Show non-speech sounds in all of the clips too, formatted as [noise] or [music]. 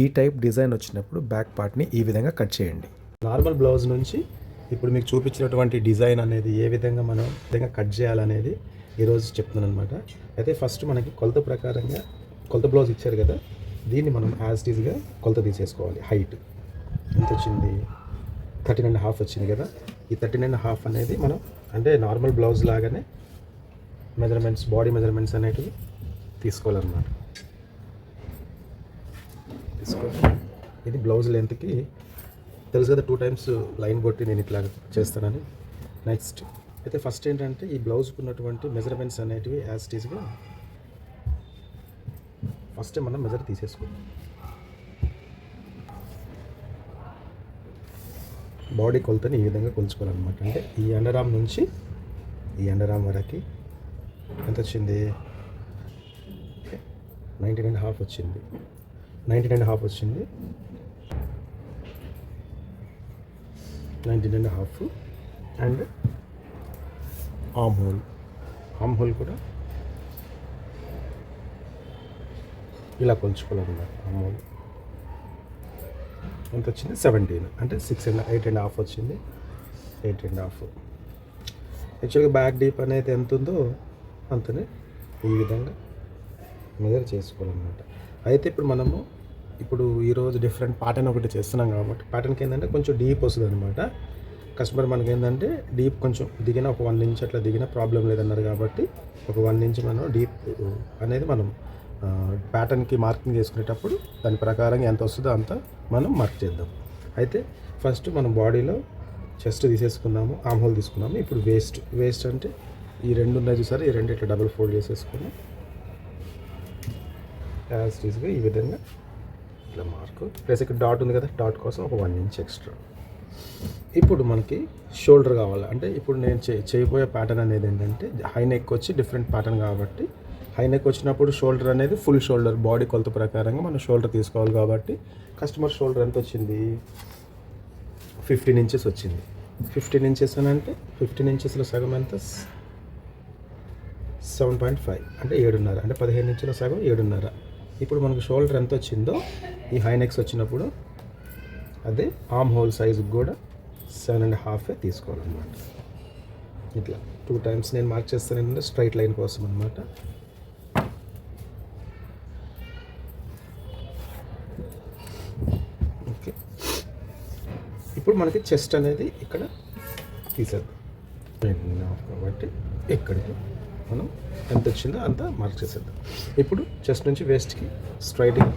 ఈ type design వచ్చినప్పుడు back పార్ట్ని ఈ విధంగా కట్ చేయండి. నార్మల్ బ్లౌజ్ నుంచి ఇప్పుడు మీకు చూపించినటువంటి డిజైన్ అనేది ఏ విధంగా మనం విధంగా కట్ చేయాలనేది ఈరోజు చెప్తున్నాను అనమాట అయితే ఫస్ట్ మనకి కొలత ప్రకారంగా కొలత బ్లౌజ్ ఇచ్చారు కదా దీన్ని మనం యాజ్ ఈజ్గా కొలత తీసేసుకోవాలి హైట్ ఎంత వచ్చింది? థర్టీన్ అండ్ హాఫ్ వచ్చింది కదా. ఈ థర్టీన్ అండ్ హాఫ్ అనేది మనం అంటే నార్మల్ బ్లౌజ్ లాగానే మెజర్మెంట్స్ బాడీ మెజర్మెంట్స్ అనేటివి తీసుకోవాలన్నమాట. తీసుకోవాలి ఇది బ్లౌజ్ లెంత్కి తెలుసు కదా టూ టైమ్స్ లైన్ కొట్టి నేను ఇట్లా చేస్తానని. నెక్స్ట్ అయితే ఫస్ట్ ఏంటంటే ఈ బ్లౌజ్కి ఉన్నటువంటి మెజర్మెంట్స్ అనేటివి యాజ్ టీజ్గా ఫస్ట్ మనం మెజర్ తీసేసుకోవాలి బాడీ కొలతని ఈ విధంగా కొలుచుకోవాలన్నమాట. అంటే ఈ అండరామ్ నుంచి ఈ అండరామ్ వరకు ఎంత వచ్చింది? నైంటీ నైన్ హాఫ్ వచ్చింది. నైన్టీన్ అండ్ హాఫ్ వచ్చింది. Nineteen and half. And armhole armhole కూడా ఇలా కొలుచుకోవాలన్నమాట ఆమ్ హోల్ ఎంత వచ్చింది? సెవెంటీన్. అంటే six and eight and half వచ్చింది. Eight and half. యాక్చువల్గా బ్యాక్ డీప్ అనేది ఎంత ఉందో అంతనే ఈ విధంగా మెజర్ చేసుకోవాలన్నమాట. అయితే ఇప్పుడు మనము ఇప్పుడు ఈరోజు డిఫరెంట్ ప్యాటర్న్ ఒకటి చేస్తున్నాం కాబట్టి ప్యాటర్న్కి ఏంటంటే కొంచెం డీప్ వస్తుంది అనమాట కస్టమర్ మనకి ఏంటంటే డీప్ కొంచెం దిగిన ఒక వన్ ఇంచ్ అట్లా దిగిన ప్రాబ్లం లేదన్నారు కాబట్టి ఒక వన్ ఇంచ్ మనం డీప్ అనేది మనం ప్యాటర్న్కి మార్కింగ్ చేసుకునేటప్పుడు దాని ప్రకారం ఎంత వస్తుందో అంత మనం మార్క్ చేద్దాం. అయితే ఫస్ట్ మనం బాడీలో చెస్ట్ తీసేసుకున్నాము ఆమ్ హోల్ తీసుకున్నాము. ఇప్పుడు వేస్ట్ వేస్ట్ అంటే ఈ రెండు ఉన్నాయి చూసారు? ఈ రెండు ఇట్లా డబుల్ ఫోల్డ్ చేసేసుకుని యాజ్ ఈ విధంగా ఇట్లా మార్కు. ప్లస్ ఇక్కడ డాట్ ఉంది కదా డాట్ కోసం ఒక వన్ ఇంచ్ ఎక్స్ట్రా. ఇప్పుడు మనకి షోల్డర్ కావాలి. అంటే ఇప్పుడు నేను చే చేయబోయే ప్యాటర్న్ అనేది ఏంటంటే హై నెక్ వచ్చి డిఫరెంట్ ప్యాటర్న్ కాబట్టి హై నెక్ వచ్చినప్పుడు షోల్డర్ అనేది ఫుల్ షోల్డర్ బాడీ కొలత ప్రకారంగా మనం షోల్డర్ తీసుకోవాలి కాబట్టి కస్టమర్ షోల్డర్ ఎంత వచ్చింది? ఫిఫ్టీన్ ఇంచెస్ వచ్చింది. ఫిఫ్టీన్ ఇంచెస్ అని అంటే ఫిఫ్టీన్ ఇంచెస్లో సగం ఎంత? సెవెన్ పాయింట్ ఫైవ్ అంటే ఏడున్నర. అంటే పదిహేను ఇంచుల సగం ఏడున్నర. ఇప్పుడు మనకు షోల్డర్ ఎంత వచ్చిందో ఈ హైనెక్స్ వచ్చినప్పుడు అదే ఆమ్ హోల్ సైజుకి కూడా సెవెన్ అండ్ హాఫ్ తీసుకోవాలన్నమాట. ఇట్లా టూ టైమ్స్ నేను మార్క్ చేస్తాను ఏంటంటే స్ట్రైట్ లైన్ కోసం అనమాట ఓకే. ఇప్పుడు మనకి చెస్ట్ అనేది ఇక్కడ తీసేద్దాం. కాబట్టి ఇక్కడికి మనం ఎంత వచ్చిందో అంత మార్క్ చేసేద్దాం. ఇప్పుడు చెస్ట్ నుంచి వేస్ట్కి స్ట్రైటింగ్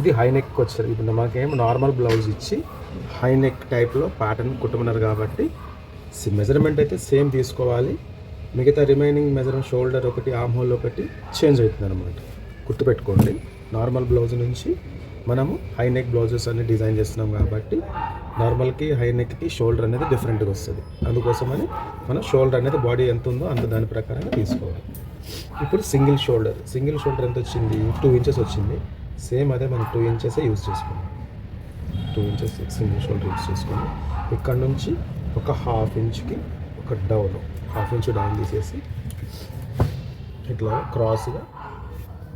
ఇది హై నెక్ వచ్చారు ఇప్పుడు మనకేం నార్మల్ బ్లౌజ్ ఇచ్చి హై నెక్ టైప్లో ప్యాటర్న్ కుట్టమన్నారు కాబట్టి మెజర్మెంట్ అయితే సేమ్ తీసుకోవాలి. మిగతా రిమైనింగ్ మెజర్మెంట్ షోల్డర్ ఒకటి ఆమ్ హోల్ ఒకటి చేంజ్ అవుతుంది అనమాట గుర్తుపెట్టుకోండి. నార్మల్ బ్లౌజ్ నుంచి మనము హై నెక్ బ్లౌజెస్ అన్ని డిజైన్ చేస్తున్నాం కాబట్టి నార్మల్కి హై నెక్కి షోల్డర్ అనేది డిఫరెంట్గా వస్తుంది. అందుకోసమని మనం షోల్డర్ అనేది బాడీ ఎంత ఉందో అంత దాని ప్రకారంగా తీసుకోవాలి. ఇప్పుడు సింగిల్ షోల్డర్ సింగిల్ షోల్డర్ ఎంత వచ్చింది? టూ ఇంచెస్ వచ్చింది. సేమ్ అదే మనం టూ ఇంచెస్ యూజ్ చేసుకున్నాం. Two inches single shoulder use చేసుకుని ఇక్కడ నుంచి ఒక హాఫ్ ఇంచ్కి ఒక డౌన్ హాఫ్ ఇంచ్ డౌన్ తీసేసి ఇట్లా క్రాస్గా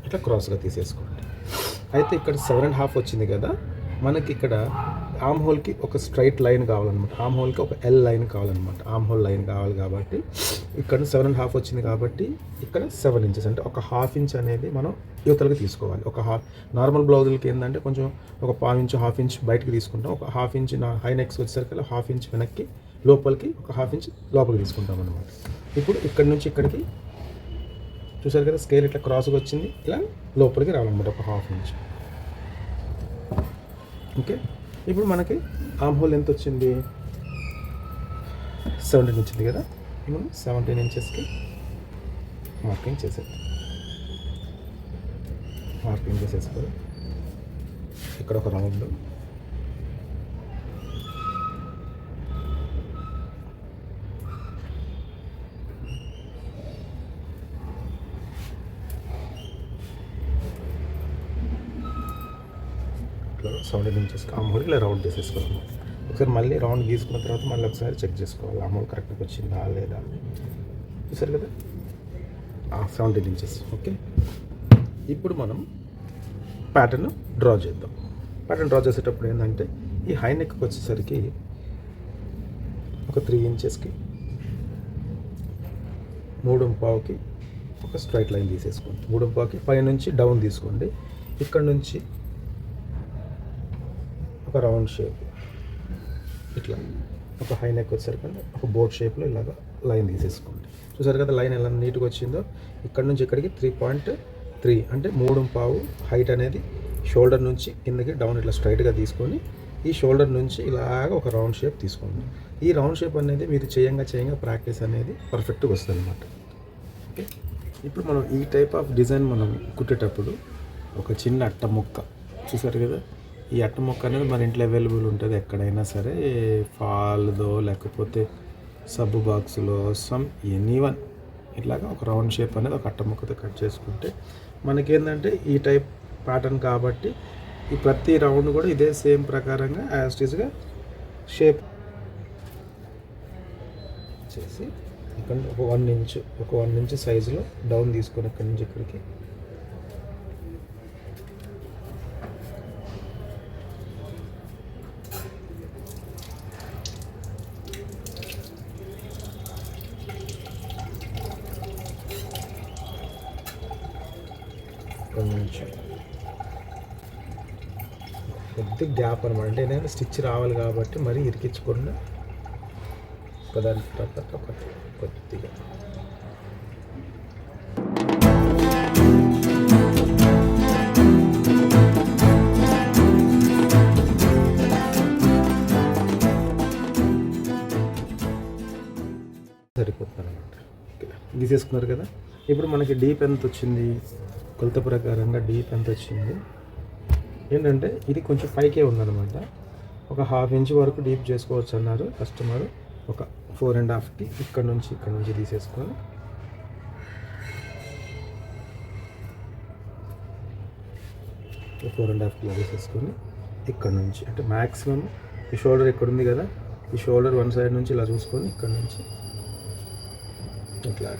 ఇట్లా క్రాస్గా తీసేసుకోండి. అయితే ఇక్కడ సెవెన్ అండ్ హాఫ్ వచ్చింది కదా మనకి ఇక్కడ ఆమ్ హోల్కి ఒక స్ట్రైట్ లైన్ కావాలన్నమాట. ఆమ్ హోల్కి ఒక ఎల్ లైన్ కావాలన్నమాట. ఆమ్ హోల్ లైన్ కావాలి కాబట్టి ఇక్కడ సెవెన్ అండ్ హాఫ్ వచ్చింది కాబట్టి ఇక్కడ సెవెన్ ఇంచెస్ అంటే ఒక హాఫ్ ఇంచ్ అనేది మనం యువతలకి తీసుకోవాలి. ఒక హాఫ్ నార్మల్ బ్లౌజులకి ఏంటంటే కొంచెం ఒక పావు ఇంచ్ హాఫ్ ఇంచ్ బయటకి తీసుకుంటాం. ఒక హాఫ్ ఇంచ్ నా హై నెక్స్ వచ్చేసరికి హాఫ్ ఇంచ్ వెనక్కి లోపలికి ఒక హాఫ్ ఇంచ్ లోపలికి తీసుకుంటాం అనమాట ఇప్పుడు ఇక్కడ నుంచి ఇక్కడికి చూసారు కదా స్కేల్ ఇట్లా క్రాస్గా వచ్చింది. ఇలా లోపలికి రావాలన్నమాట ఒక హాఫ్ ఇంచ్ ఓకే ఇప్పుడు మనకి ఆమ్ హోల్ ఎంత వచ్చింది? సెవెంటీన్ వచ్చింది కదా. మనం సెవెంటీన్ ఇంచెస్కి మార్కింగ్ చేసేది మార్కింగ్ చేసేసుకోవాలి. ఇక్కడ ఒక రౌండ్ ఇట్లా సెవెంటీన్ ఇంచెస్ అమౌంట్ ఇలా రౌండ్ చేసేసుకోవాలి. ఒకసారి మళ్ళీ రౌండ్ గీసుకున్న తర్వాత మళ్ళీ ఒకసారి చెక్ చేసుకోవాలి. అమౌంట్ కరెక్ట్గా వచ్చిందా లేదా చూసారు కదా? Seventeen inches okay? ఇప్పుడు మనం ప్యాటర్న్ డ్రా చేద్దాం. ప్యాటర్న్ డ్రా చేసేటప్పుడు ఏంటంటే ఈ హై నెక్కి వచ్చేసరికి ఒక త్రీ ఇంచెస్కి మూడు పావుకి ఒక స్ట్రైట్ లైన్ తీసేసుకోండి. మూడు పావుకి పై నుంచి డౌన్ తీసుకోండి. ఇక్కడ నుంచి ఒక రౌండ్ షేప్. ఇట్లా. ఒక హై నెక్ వచ్చేసరికండి ఒక బోట్ షేప్లో ఇలాగ లైన్ తీసేసుకోండి. చూసారు కదా లైన్ ఎలా నీట్గా వచ్చిందో? ఇక్కడ నుంచి ఇక్కడికి త్రీ పాయింట్ త్రీ అంటే మూడు పావు హైట్ అనేది షోల్డర్ నుంచి కిందకి డౌన్ ఇట్లా స్ట్రైట్గా తీసుకొని ఈ షోల్డర్ నుంచి ఇలాగ ఒక రౌండ్ షేప్ తీసుకోండి. ఈ రౌండ్ షేప్ అనేది మీరు చేయంగా చేయంగా ప్రాక్టీస్ అనేది పర్ఫెక్ట్గా వస్తుంది అనమాట ఓకే ఇప్పుడు మనం ఈ టైప్ ఆఫ్ డిజైన్ మనం కుట్టేటప్పుడు ఒక చిన్న అట్ట ముక్క. చూసారు కదా? ఈ అట్ట ముక్క అనేది మన ఇంట్లో అవైలబుల్ ఉంటుంది ఎక్కడైనా సరే. ఫాల్దో లేకపోతే సబ్బు బాక్స్లో సమ్ ఎనీవన్ ఇట్లాగా ఒక రౌండ్ షేప్ అనేది ఒక అట్ట ముక్కతో కట్ చేసుకుంటే మనకేంటంటే ఈ టైప్ ప్యాటర్న్ కాబట్టి ఈ ప్రతి రౌండ్ కూడా ఇదే సేమ్ ప్రకారంగా యాస్టీస్గా షేప్ చేసి ఇక్కడ ఒక వన్ ఇంచ్ ఒక వన్ ఇంచ్ సైజులో డౌన్ తీసుకొని ఇక్కడి నుంచి ఇక్కడికి కొంచెం కొద్ది గ్యాప్ అనమాట అంటే నేను స్టిచ్ రావాలి కాబట్టి మరీ ఇరికించకుండా ఒకదాని తర్వాత ఒకటి కొద్దిగా. సరిపోతుంది అనమాట గీసేసుకున్నారు కదా? ఇప్పుడు మనకి డీప్ ఎంత వచ్చింది కొలత ప్రకారంగా డీప్ ఎంత వచ్చింది ఏంటంటే ఇది కొంచెం పైకే ఉందన్నమాట. ఒక హాఫ్ ఇంచ్ వరకు డీప్ చేసుకోవచ్చు అన్నారు కస్టమర్ ఒక ఫోర్ అండ్ హాఫ్కి ఇక్కడ నుంచి ఇక్కడ నుంచి తీసేసుకొని. ఫోర్ అండ్ హాఫ్కి తీసేసుకొని ఇక్కడ నుంచి అంటే మ్యాక్సిమం ఈ షోల్డర్ ఇక్కడ ఉంది కదా ఈ షోల్డర్ వన్ సైడ్ నుంచి ఇలా చూసుకొని ఇక్కడ నుంచి ఇట్లా.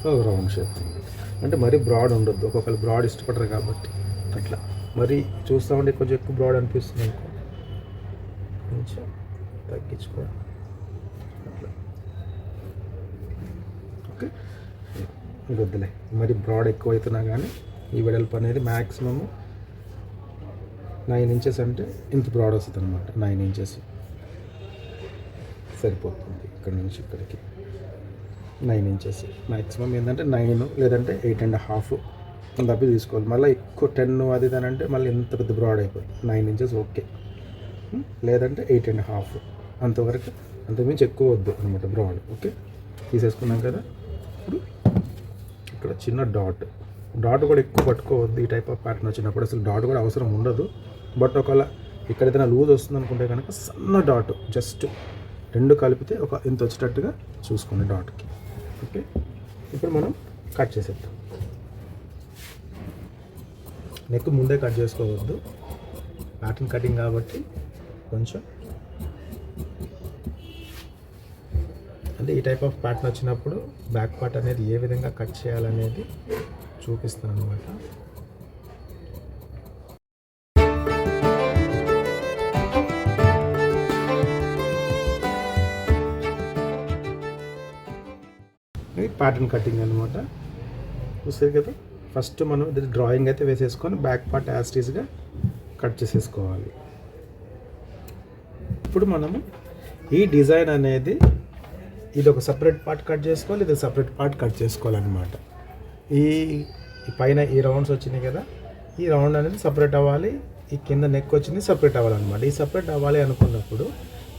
సో రౌండ్ షేప్ అంటే మరీ బ్రాడ్ ఉండొద్దు ఒక్కొక్కరు బ్రాడ్ ఇష్టపడరు కాబట్టి. అట్లా. మరి చూస్తూ ఉంటే కొంచెం ఎక్కువ బ్రాడ్ అనిపిస్తుంది అనుకో. కొంచెం తగ్గించుకో. అట్లా. ఓకే. వద్దులే. మరి బ్రాడ్ ఎక్కువ అవుతున్నా కానీ ఈ వెడల్పు అనేది మ్యాక్సిమము నైన్ ఇంచెస్ అంటే ఇంత బ్రాడ్ వస్తుంది అనమాట నైన్ ఇంచెస్ సరిపోతుంది ఇక్కడ నుంచి ఇక్కడికి. నైన్ ఇంచెస్ మ్యాక్సిమం ఏంటంటే నైన్ లేదంటే ఎయిట్ అండ్ హాఫ్ తప్పి తీసుకోవాలి. మళ్ళీ ఎక్కువ టెన్ అది అంటే మళ్ళీ ఎంత పెద్ద బ్రాడ్ అయిపోతుంది నైన్ ఇంచెస్ ఓకే లేదంటే ఎయిట్ అండ్ హాఫ్ అంతవరకు అంతకుమించి ఎక్కువ వద్దు అనమాట బ్రాడ్ ఓకే తీసేసుకున్నాం కదా. ఇప్పుడు ఇక్కడ చిన్న డాట్ డాట్ కూడా ఎక్కువ పట్టుకోవద్దు. ఈ టైప్ ఆఫ్ ప్యాటర్న్ వచ్చినప్పుడు అసలు డాట్ కూడా అవసరం ఉండదు. బట్ ఒకవేళ ఇక్కడ ఏదైనా లూజ్ వస్తుంది అనుకుంటే కనుక సన్న డాట్ జస్ట్ రెండు కలిపితే ఒక ఇంత వచ్చేటట్టుగా చూసుకోండి డాట్కి ఓకే ఇప్పుడు మనం కట్ చేసేద్దాం. నెక్ ముందే కట్ చేసుకోవద్దు. ప్యాటర్న్ కటింగ్ కాబట్టి కొంచెం. అంటే ఈ టైప్ ఆఫ్ ప్యాటర్న్ వచ్చినప్పుడు బ్యాక్ పార్ట్ అనేది ఏ విధంగా కట్ చేయాలనేది చూపిస్తాను అనమాట ఇది ప్యాటర్న్ కటింగ్ అనమాట చూసారు కదా? ఫస్ట్ మనం ఇది డ్రాయింగ్ అయితే వేసేసుకొని బ్యాక్ పార్ట్ యాస్టీస్గా కట్ చేసేసుకోవాలి. ఇప్పుడు మనము ఈ డిజైన్ అనేది ఇది ఒక సపరేట్ పార్ట్ కట్ చేసుకోవాలి ఇది సపరేట్ పార్ట్ కట్ చేసుకోవాలన్నమాట. ఈ ఈ పైన ఈ రౌండ్స్ వచ్చినాయి కదా ఈ రౌండ్ అనేది సపరేట్ అవ్వాలి ఈ కింద నెక్ వచ్చింది సపరేట్ అవ్వాలన్నమాట. ఈ సపరేట్ అవ్వాలి అనుకున్నప్పుడు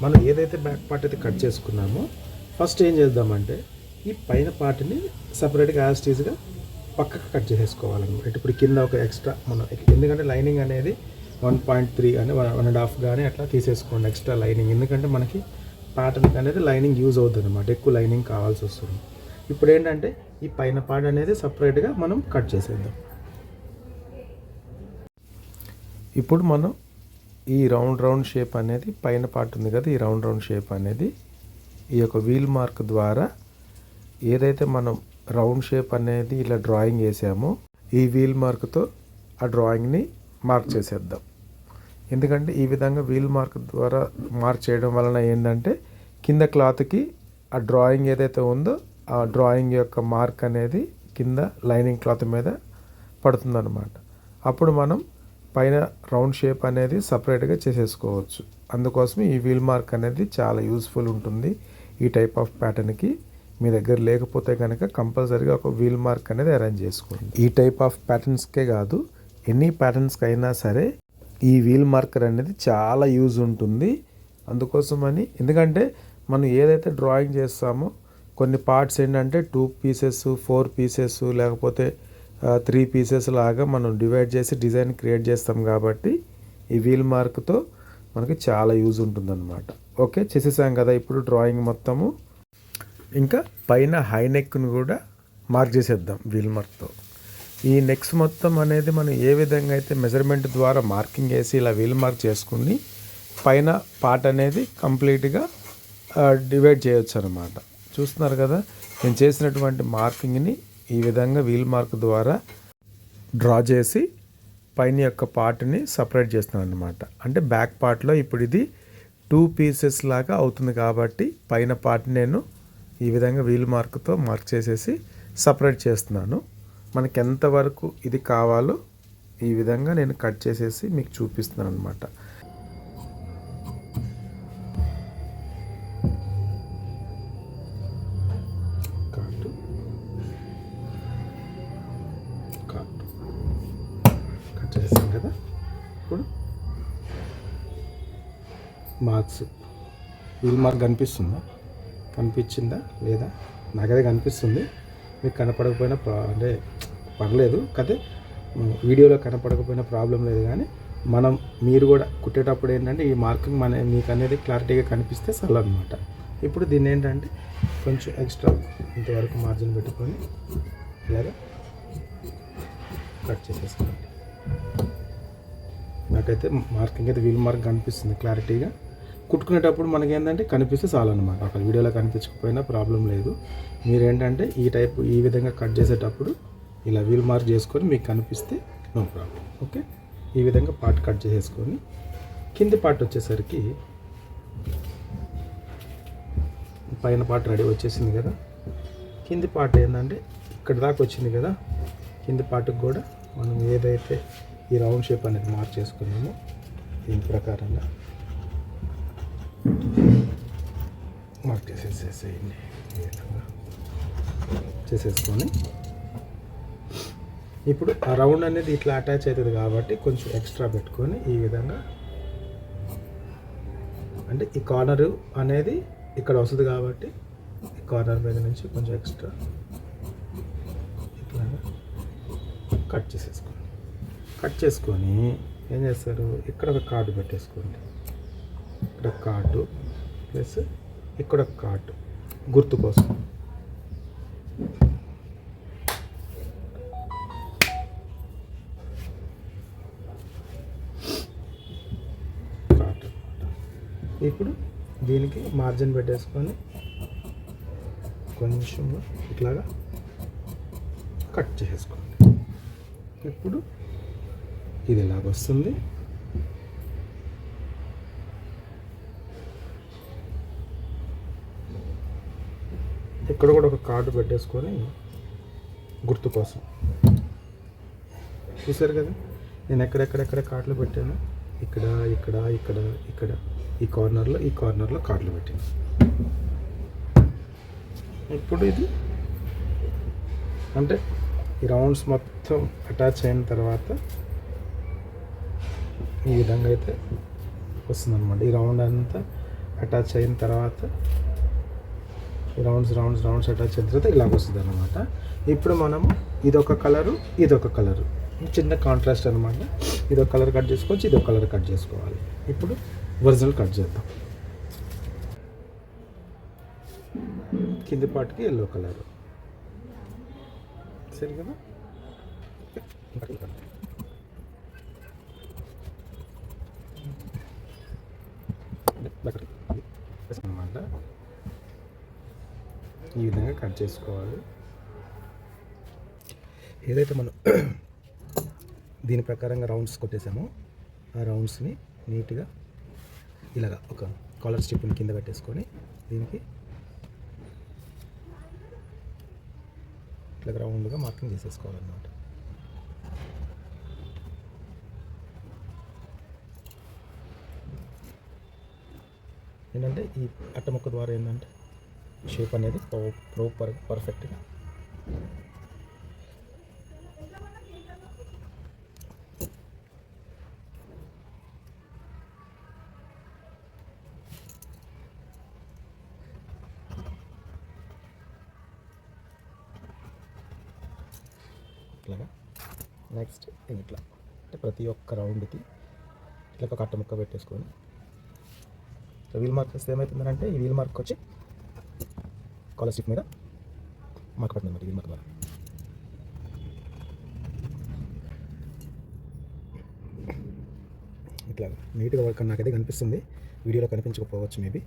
మనం ఏదైతే బ్యాక్ పార్ట్ అయితే కట్ చేసుకున్నామో ఫస్ట్ ఏం చేద్దామంటే ఈ పైన పార్ట్ని సపరేట్గా యాస్టీస్గా పక్కకు కట్ చేసేసుకోవాలన్నమాట ఇప్పుడు కింద ఒక ఎక్స్ట్రా మనం ఎందుకంటే లైనింగ్ అనేది వన్ పాయింట్ త్రీ అని వన్ అండ్ హాఫ్ కానీ అట్లా తీసేసుకోండి ఎక్స్ట్రా లైనింగ్. ఎందుకంటే మనకి ప్యాటర్న్ అనేది లైనింగ్ యూజ్ అవుతుంది అనమాట ఎక్కువ లైనింగ్ కావాల్సి వస్తుంది. ఇప్పుడు ఏంటంటే ఈ పైన పార్ట్ అనేది సపరేట్గా మనం కట్ చేసేద్దాం. ఇప్పుడు మనం ఈ రౌండ్ రౌండ్ షేప్ అనేది పైన పార్ట్ ఉంది కదా ఈ రౌండ్ రౌండ్ షేప్ అనేది ఈ యొక్క వీల్ మార్క్ ద్వారా ఏదైతే మనం రౌండ్ షేప్ అనేది ఇలా డ్రాయింగ్ వేసామో. ఈ వీల్ మార్క్తో ఆ డ్రాయింగ్ని మార్క్ చేసేద్దాం. ఎందుకంటే ఈ విధంగా వీల్ మార్క్ ద్వారా మార్క్ చేయడం వలన ఏంటంటే కింద క్లాత్కి ఆ డ్రాయింగ్ ఏదైతే ఉందో ఆ డ్రాయింగ్ యొక్క మార్క్ అనేది కింద లైనింగ్ క్లాత్ మీద పడుతుందన్నమాట. అప్పుడు మనం పైన రౌండ్ షేప్ అనేది సపరేట్గా చేసేసుకోవచ్చు. అందుకోసం ఈ వీల్ మార్క్ అనేది చాలా యూస్ఫుల్ ఉంటుంది ఈ టైప్ ఆఫ్ ప్యాటర్న్కి మీ దగ్గర లేకపోతే కనుక కంపల్సరీగా ఒక వీల్ మార్క్ అనేది అరేంజ్ చేసుకోండి. ఈ టైప్ ఆఫ్ ప్యాటర్న్స్కే కాదు ఎన్ని ప్యాటర్న్స్కి అయినా సరే ఈ వీల్ మార్కర్ అనేది చాలా యూజ్ ఉంటుంది. అందుకోసమని ఎందుకంటే మనం ఏదైతే డ్రాయింగ్ చేస్తామో కొన్ని పార్ట్స్ ఏంటంటే టూ పీసెస్ ఫోర్ పీసెస్ లేకపోతే త్రీ పీసెస్ లాగా మనం డివైడ్ చేసి డిజైన్ క్రియేట్ చేస్తాం కాబట్టి ఈ వీల్ మార్క్తో మనకి చాలా యూజ్ ఉంటుందన్నమాట. ఓకే చేసేసాం కదా ఇప్పుడు డ్రాయింగ్ మొత్తము. ఇంకా పైన హై నెక్ను కూడా మార్క్ చేసేద్దాం వీల్ మార్క్తో ఈ నెక్స్ మొత్తం అనేది మనం ఏ విధంగా అయితే మెజర్మెంట్ ద్వారా మార్కింగ్ వేసి ఇలా వీల్ మార్క్ చేసుకుని పైన పార్ట్ అనేది కంప్లీట్గా డివైడ్ చేయొచ్చు అనమాట చూస్తున్నారు కదా? నేను చేసినటువంటి మార్కింగ్ని ఈ విధంగా వీల్ మార్క్ ద్వారా డ్రా చేసి పైన యొక్క పార్ట్ని సపరేట్ చేస్తున్నాను అనమాట అంటే బ్యాక్ పార్ట్లో ఇప్పుడు ఇది టూ పీసెస్ లాగా అవుతుంది కాబట్టి పైన పార్ట్ నేను ఈ విధంగా వీల్ మార్క్తో మార్క్ చేసేసి సపరేట్ చేస్తున్నాను. మనకి ఎంతవరకు ఇది కావాలో ఈ విధంగా నేను కట్ చేసేసి మీకు చూపిస్తున్నాను అనమాట కట్ కదా? ఇప్పుడు మార్క్స్ వీల్ మార్క్ కనిపిస్తుందా? కనిపించిందా లేదా? నాకైతే కనిపిస్తుంది. మీకు కనపడకపోయినా అంటే పర్లేదు. కదే వీడియోలో కనపడకపోయినా ప్రాబ్లం లేదు కానీ మనం మీరు కూడా కుట్టేటప్పుడు ఏంటంటే ఈ మార్కింగ్ మన మీకు అనేది క్లారిటీగా కనిపిస్తే సల్ అనమాట ఇప్పుడు దీన్ని ఏంటంటే కొంచెం ఎక్స్ట్రా ఇంతవరకు మార్జిన్ పెట్టుకొని ఇలాగా కట్ చేసేసుకోండి. నాకైతే మార్కింగ్ అయితే వీల్ మార్క్ కనిపిస్తుంది క్లారిటీగా. కుట్టుకునేటప్పుడు మనకి ఏంటంటే కనిపిస్తే చాలన్నమాట. అనమాట అక్కడ వీడియోలో కనిపించకపోయినా ప్రాబ్లం లేదు. మీరు ఏంటంటే ఈ టైప్ ఈ విధంగా కట్ చేసేటప్పుడు ఇలా వీల్ మార్క్ చేసుకొని మీకు కనిపిస్తే నో ప్రాబ్లం. ఓకే? ఈ విధంగా పార్ట్ కట్ చేసేసుకొని కింది పార్ట్ వచ్చేసరికి పైన పార్ట్ రెడీ వచ్చేసింది కదా. కింది పార్ట్ ఏంటంటే ఇక్కడ దాకా వచ్చింది కదా. కింది పార్ట్కి కూడా మనం ఏదైతే ఈ రౌండ్ షేప్ అనేది మార్క్ చేసుకున్నామో దీని ప్రకారంగా మార్క్ చేసేసేసేయండి ఈ విధంగా చేసేసుకొని ఇప్పుడు ఆ రౌండ్ అనేది ఇట్లా అటాచ్ అవుతుంది కాబట్టి కొంచెం ఎక్స్ట్రా పెట్టుకొని ఈ విధంగా అంటే ఈ కార్నర్ అనేది ఇక్కడ వస్తుంది కాబట్టి ఈ కార్నర్ మీద నుంచి కొంచెం ఎక్స్ట్రా ఇట్లా కట్ చేసేసుకోండి. కట్ చేసుకొని ఏం చేస్తారు? ఇక్కడ ఒక కార్డు పెట్టేసుకోండి. ఇక్కడ కార్డు ప్లస్ ఇక్కడ ఒక గుర్తు కోసం. ఇప్పుడు దీనికి మార్జిన్ పెట్టేసుకొని కొంచెం ఇట్లాగా కట్ చేసుకోండి ఇప్పుడు ఇది ఇలాగ వస్తుంది ఇక్కడ కూడా ఒక కార్డు పెట్టేసుకొని గుర్తు కోసం. చూసారు కదా? నేను ఎక్కడెక్కడెక్కడ కార్డులు పెట్టాను? ఇక్కడ ఇక్కడ ఇక్కడ ఇక్కడ. ఈ కార్నర్లో ఈ కార్నర్లో కార్డులు పెట్టాను. ఇప్పుడు ఇది అంటే ఈ రౌండ్స్ మొత్తం అటాచ్ అయిన తర్వాత ఈ విధంగా అయితే వస్తుందన్నమాట. ఈ రౌండ్ అంతా అటాచ్ అయిన తర్వాత రౌండ్స్ రౌండ్స్ రౌండ్స్ అటాచ్ అయిన తర్వాత ఇలాగ వస్తుంది అనమాట ఇప్పుడు మనము ఇదొక కలరు ఇదొక కలరు చిన్న కాంట్రాస్ట్ అనమాట ఇదొక కలర్ కట్ చేసుకోవచ్చు ఇదొక కలర్ కట్ చేసుకోవాలి. ఇప్పుడు ఒరిజినల్ కట్ చేద్దాం. కింది పాటికి ఎల్లో కలర్ సరే కదా? అనమాట ఈ విధంగా కట్ చేసుకోవాలి. ఏదైతే మనం [clears throat] దీని ప్రకారంగా రౌండ్స్ కొట్టేసామో ఆ రౌండ్స్ని నీట్గా ఇలాగా ఒక కాలర్ స్ట్రిప్ని కింద పెట్టేసుకొని దీనికి ఇట్లా రౌండ్గా మార్కింగ్ చేసేసుకోవాలన్నమాట. ఏంటంటే ఈ అట్ట ముక్క ద్వారా ఏంటంటే షేప్ అనేది ప్రాపర్ పర్ఫెక్ట్గా. ఇట్లాగా. నెక్స్ట్ ఇట్లా. అంటే ప్రతి ఒక్క రౌండ్కి ఇట్లా ఒక కట్ట ముక్క పెట్టేసుకొని. వీల్ మార్క్ వస్తే ఏమవుతుందంటే ఈ వీల్ మార్క్ వచ్చి కాలర్ స్టిక్ మీద మార్క్ పడుతుంది అన్నమాట వీల్ ద్వారా. ఇట్లా నీట్గా వర్క్ నాకైతే కనిపిస్తుంది. వీడియోలో కనిపించకపోవచ్చు మేబీ.